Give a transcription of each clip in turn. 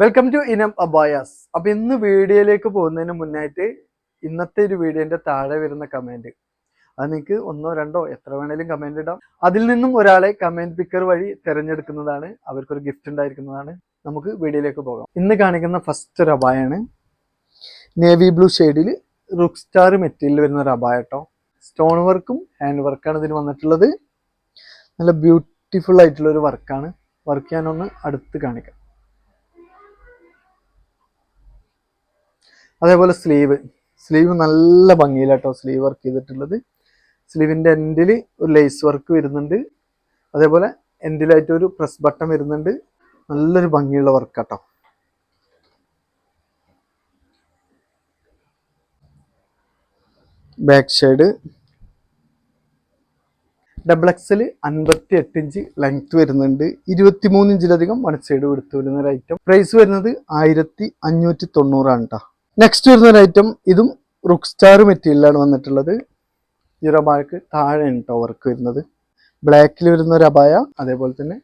Welcome to ഇനം abayas അപ്പൊ ഇന്ന് വീഡിയോയിലേക്ക് പോകുന്നതിന് മുന്നായിട്ട് ഇന്നത്തെ ഒരു വീഡിയോന്റെ താഴെ വരുന്ന കമന്റ് അത് നിങ്ങൾക്ക് ഒന്നോ രണ്ടോ എത്ര വേണേലും കമന്റ് ഇടാം. അതിൽ നിന്നും ഒരാളെ കമന്റ് പിക്കർ വഴി തിരഞ്ഞെടുക്കുന്നതാണ്. അവർക്കൊരു ഗിഫ്റ്റ് ഉണ്ടായിരിക്കുന്നതാണ്. നമുക്ക് വീഡിയോയിലേക്ക് പോകാം. ഇന്ന് കാണിക്കുന്ന ഫസ്റ്റ് ഒരു അബായാണ്. നേവി ബ്ലൂ ഷെയ്ഡിൽ റുക്ക് സ്റ്റാർ മെറ്റീരിയൽ വരുന്ന ഒരു അബായ കേട്ടോ. സ്റ്റോൺ വർക്കും ഹാൻഡ് വർക്കാണ് ഇതിന് വന്നിട്ടുള്ളത്. നല്ല ബ്യൂട്ടിഫുൾ ആയിട്ടുള്ള ഒരു വർക്കാണ് വർക്ക് ചെയ്യാനൊന്ന് അടുത്ത് കാണിക്കാം. അതേപോലെ സ്ലീവ്. സ്ലീവ് നല്ല ഭംഗിയിലാട്ടോ സ്ലീവ് വർക്ക് ചെയ്തിട്ടുള്ളത്. സ്ലീവിന്റെ എൻഡിൽ ഒരു ലേസ് വർക്ക് വരുന്നുണ്ട്. അതേപോലെ എൻഡിലായിട്ട് ഒരു പ്രസ് ബട്ടൺ വരുന്നുണ്ട്. നല്ലൊരു ഭംഗിയുള്ള വർക്കാട്ടോ ബാക്ക് സൈഡ് ഡബിൾ എക്സൽ അൻപത്തി എട്ട് ഇഞ്ച് ലെങ്ത് വരുന്നുണ്ട്. ഇരുപത്തി മൂന്ന് ഇഞ്ചിലധികം വൺ സൈഡ് കൊടുത്തു വരുന്ന ഒരു ഐറ്റം പ്രൈസ് വരുന്നത് ആയിരത്തി അഞ്ഞൂറ്റി തൊണ്ണൂറാണ് കേട്ടോ നെക്സ്റ്റ് വരുന്ന ഒരു ഐറ്റം ഇതും റുക്ക് സ്റ്റാർ മെറ്റീരിയലാണ് വന്നിട്ടുള്ളത്. ഈ ഒരു അബായക്ക് താഴെ കേട്ടോ വർക്ക് വരുന്നത്. ബ്ലാക്കിൽ വരുന്ന ഒരു അബായ അതേപോലെ തന്നെ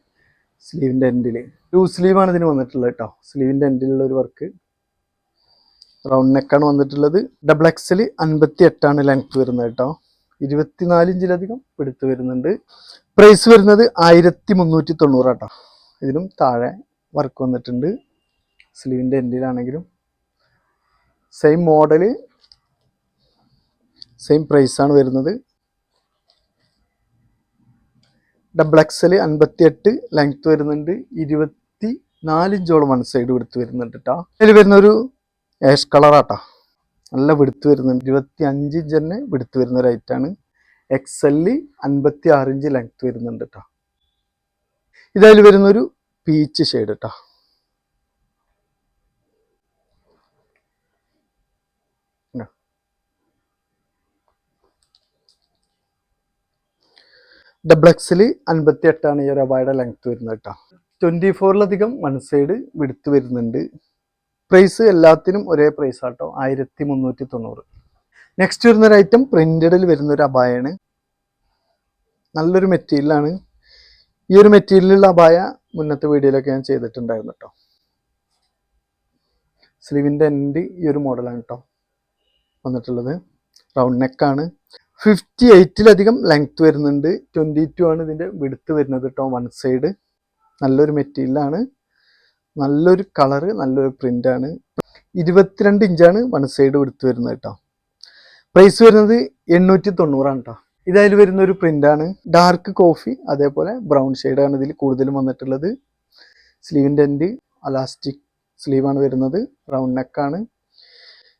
സ്ലീവിന്റെ എൻഡിൽ ടു സ്ലീവാണ് ഇതിന് വന്നിട്ടുള്ളത് കേട്ടോ സ്ലീവിന്റെ എൻഡിലുള്ള ഒരു വർക്ക് റൗണ്ട് നെക്കാണ് വന്നിട്ടുള്ളത്. ഡബിൾ എക്സിൽ അൻപത്തി എട്ടാണ് ലെങ്ത് വരുന്നത് കേട്ടോ ഇരുപത്തിനാല് ഇഞ്ചിലധികം പിടുത്ത് വരുന്നുണ്ട്. പ്രൈസ് വരുന്നത് ആയിരത്തി മുന്നൂറ്റി തൊണ്ണൂറ് കേട്ടോ ഇതിനും താഴെ വർക്ക് വന്നിട്ടുണ്ട്. സ്ലീവിന്റെ എൻഡിലാണെങ്കിലും സെയിം മോഡൽ സെയിം പ്രൈസാണ് വരുന്നത്. ഡബിൾ എക്സൽ അൻപത്തി എട്ട് ലെങ്ത് വരുന്നുണ്ട്. ഇരുപത്തി നാലിഞ്ചോളം വൺ സൈഡ് വിടുത്ത് വരുന്നുണ്ട് കേട്ടോ അതിൽ വരുന്ന ഒരു ആഷ് കളറാട്ടോ നല്ല വിടുത്ത് വരുന്നുണ്ട്. ഇരുപത്തി അഞ്ച് ഇഞ്ച് തന്നെ വിടുത്ത് വരുന്ന ഒരു ഐറ്റാണ് എക്സൽ അൻപത്തി ആറ് ഇഞ്ച് ലെങ്ത് വരുന്നുണ്ട് കേട്ടോ ഇതായാലും വരുന്നൊരു പീച്ച് ഷെയ്ഡ് കേട്ടോ ഡബിൾ എക്സിൽ അൻപത്തി എട്ടാണ് ഈ ഒരു അബായുടെ ലെങ്ത് വരുന്നത് കേട്ടോ ട്വന്റി ഫോറിലധികം വൺ സൈഡ് വിടുത്ത് വരുന്നുണ്ട്. പ്രൈസ് എല്ലാത്തിനും ഒരേ പ്രൈസ് ആട്ടോ ആയിരത്തി മുന്നൂറ്റി തൊണ്ണൂറ് നെക്സ്റ്റ് വരുന്നൊരു ഐറ്റം പ്രിന്റഡിൽ വരുന്നൊരു അബായാണ് നല്ലൊരു മെറ്റീരിയലാണ് ഈ ഒരു മെറ്റീരിയലുള്ള അബായ മുന്നത്തെ വീഡിയോയിലൊക്കെ ഞാൻ ചെയ്തിട്ടുണ്ടായിരുന്നു കേട്ടോ സ്ലീവിന്റെ എൻഡ് ഈ ഒരു മോഡലാണ് കേട്ടോ വന്നിട്ടുള്ളത്. റൗണ്ട് നെക്കാണ് ഫിഫ്റ്റി എയ്റ്റിലധികം ലെങ്ത് വരുന്നുണ്ട്. ട്വന്റി ടു ആണ് ഇതിന്റെ വിടുത്ത് വരുന്നത് കേട്ടോ വൺ സൈഡ് നല്ലൊരു മെറ്റീരിയലാണ് നല്ലൊരു കളറ് നല്ലൊരു പ്രിന്റാണ് ഇരുപത്തിരണ്ട് ഇഞ്ചാണ് വൺ സൈഡ് വിടുത്ത് വരുന്നത് കേട്ടോ പ്രൈസ് വരുന്നത് എണ്ണൂറ്റി തൊണ്ണൂറാണ് കേട്ടോ ഇതായാലും വരുന്ന ഒരു പ്രിന്റാണ് ഡാർക്ക് കോഫി അതേപോലെ ബ്രൗൺ ഷെയ്ഡാണ് ഇതിൽ കൂടുതലും വന്നിട്ടുള്ളത്. സ്ലീവിന്റെ എൻഡ് അലാസ്റ്റിക് സ്ലീവാണ് വരുന്നത്. റൗണ്ട് നെക്കാണ്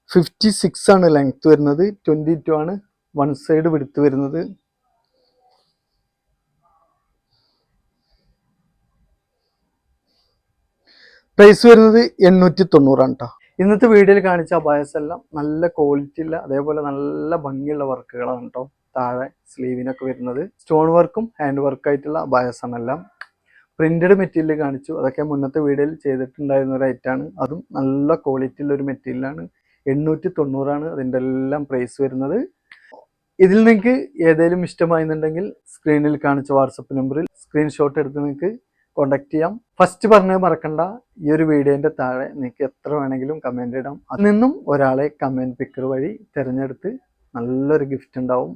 ഫിഫ്റ്റി സിക്സ് ആണ് ലെങ്ത് വരുന്നത്. ട്വന്റി ടു ആണ് വൺ സൈഡ് വിടുത്ത് വരുന്നത്. പ്രൈസ് വരുന്നത് എണ്ണൂറ്റി തൊണ്ണൂറാണ് കേട്ടോ ഇന്നത്തെ വീഡിയോയിൽ കാണിച്ച അബായസ് എല്ലാം നല്ല ക്വാളിറ്റി ഉള്ള അതേപോലെ നല്ല ഭംഗിയുള്ള വർക്കുകളാണ് കേട്ടോ താഴെ സ്ലീവിനൊക്കെ വരുന്നത്. സ്റ്റോൺ വർക്കും ഹാൻഡ് വർക്കായിട്ടുള്ള അബായസ് ആണ് എല്ലാം. പ്രിന്റഡ് മെറ്റീരിയൽ കാണിച്ചു. അതൊക്കെ മുന്നത്തെ വീഡിയോയിൽ ചെയ്തിട്ടുണ്ടായിരുന്ന ഒരു ഐറ്റാണ് അതും നല്ല ക്വാളിറ്റി ഉള്ള ഒരു മെറ്റീരിയലാണ് എണ്ണൂറ്റി തൊണ്ണൂറാണ് അതിന്റെ എല്ലാം പ്രൈസ് വരുന്നത്. ഇതിൽ നിങ്ങൾക്ക് ഏതെങ്കിലും ഇഷ്ടമായിരുന്നുണ്ടെങ്കിൽ സ്ക്രീനിൽ കാണിച്ച വാട്സപ്പ് നമ്പറിൽ സ്ക്രീൻഷോട്ട് എടുത്ത് നിങ്ങൾക്ക് കോണ്ടാക്ട് ചെയ്യാം. ഫസ്റ്റ് പറഞ്ഞത് മറക്കണ്ട. ഈ ഒരു വീഡിയോന്റെ താഴെ നിങ്ങൾക്ക് എത്ര വേണമെങ്കിലും കമന്റ് ഇടാം. അതിൽ നിന്നും ഒരാളെ കമന്റ് പിക്കർ വഴി തിരഞ്ഞെടുത്ത് നല്ലൊരു ഗിഫ്റ്റ് ഉണ്ടാവും.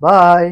ബായ്